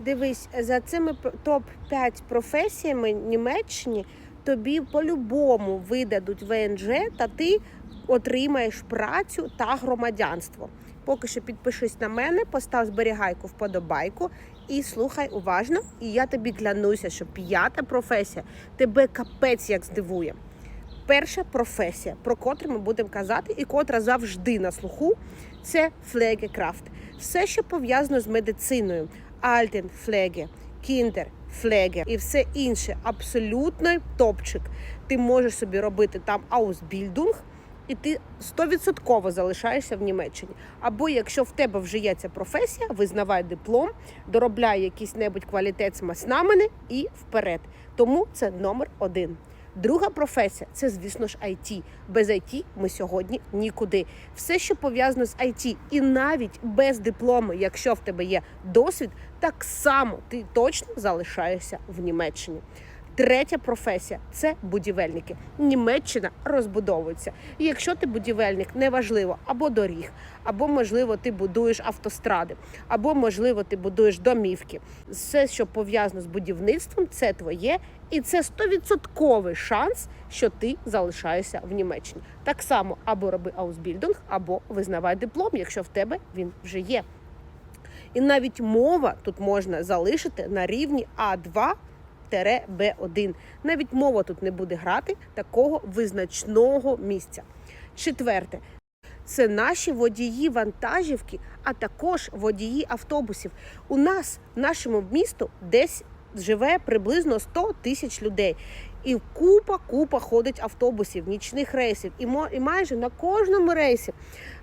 Дивись, за цими топ-5 професіями Німеччині тобі по-любому видадуть ВНЖ, та ти отримаєш працю та громадянство. Поки що підпишись на мене, постав зберігайку вподобайку і слухай уважно. І я тобі клянуся, що п'ята професія тебе капець як здивує. Перша професія, про котру ми будемо казати, і котра завжди на слуху, це флегекрафт. Все, що пов'язано з медициною, Альтенфлеге, Кіндерфлеге і все інше, абсолютно топчик. Ти можеш собі робити там аусбільдунг, і ти 100% залишаєшся в Німеччині. Або якщо в тебе вже є ця професія, визнавай диплом, доробляй якийсь небудь квалітет маснамени і вперед. Тому це номер один. Друга професія це, звісно ж, IT. Без IT ми сьогодні нікуди. Все, що пов'язано з IT, і навіть без диплому, якщо в тебе є досвід, так само ти точно залишаєшся в Німеччині. Третя професія це будівельники. Німеччина розбудовується. І якщо ти будівельник, неважливо або доріг, або можливо ти будуєш автостради, або можливо ти будуєш домівки. Все, що пов'язано з будівництвом, це твоє, і це 100% шанс, що ти залишаєшся в Німеччині. Так само або роби аусбільдинг, або визнавай диплом, якщо в тебе він вже є. І навіть мова тут можна залишити на рівні А2 Б1. Навіть мова тут не буде грати такого визначного місця. Четверте. Це наші водії вантажівки, а також водії автобусів. У нас в нашому місту десь живе приблизно 100 тисяч людей. І купа купа ходить автобусів, нічних рейсів. І і майже на кожному рейсі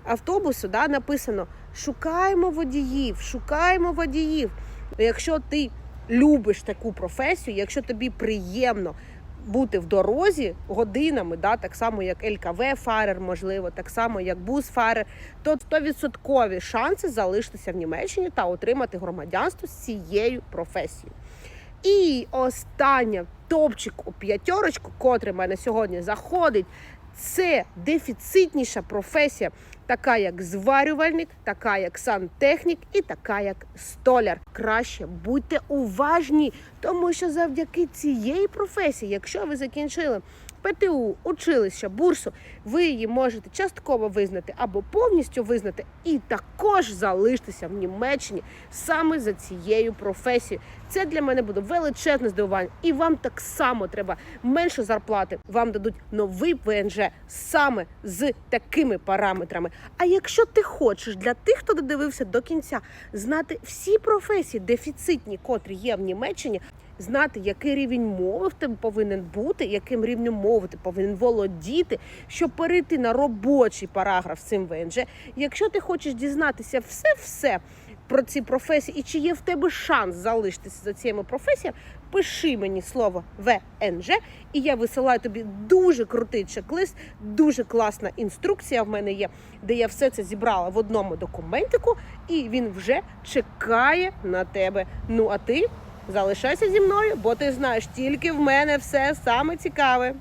автобусу да, написано: шукаємо водіїв, шукаємо водіїв. Якщо ти любиш таку професію, якщо тобі приємно бути в дорозі годинами, да, так само як ЛКВ фарер, можливо, так само як бус фарер, то 100% шанси залишитися в Німеччині та отримати громадянство з цією професією. І остання топчик у п'ятерочку, котрий мене сьогодні заходить, це дефіцитніша професія, така як зварювальник, така як сантехнік і така як столяр. Краще будьте уважні, тому що завдяки цієї професії, якщо ви закінчили ПТУ, училище, бурсу, ви її можете частково визнати або повністю визнати, і також залишитися в Німеччині саме за цією професією. Це для мене буде величезне здивування, і вам так само треба менше зарплати. Вам дадуть новий ВНЖ саме з такими параметрами. А якщо ти хочеш для тих, хто додивився до кінця, знати всі професії дефіцитні, котрі є в Німеччині. Знати, який рівень мови в тебе повинен бути, яким рівнем мови ти повинен володіти, щоб перейти на робочий параграф цим ВНЖ. Якщо ти хочеш дізнатися все-все про ці професії і чи є в тебе шанс залишитися за цими професіями, пиши мені слово ВНЖ, і я висилаю тобі дуже крутий чек-лист, дуже класна інструкція в мене є, де я все це зібрала в одному документику, і він вже чекає на тебе. Ну а ти залишайся зі мною, бо ти знаєш, тільки в мене все саме цікаве.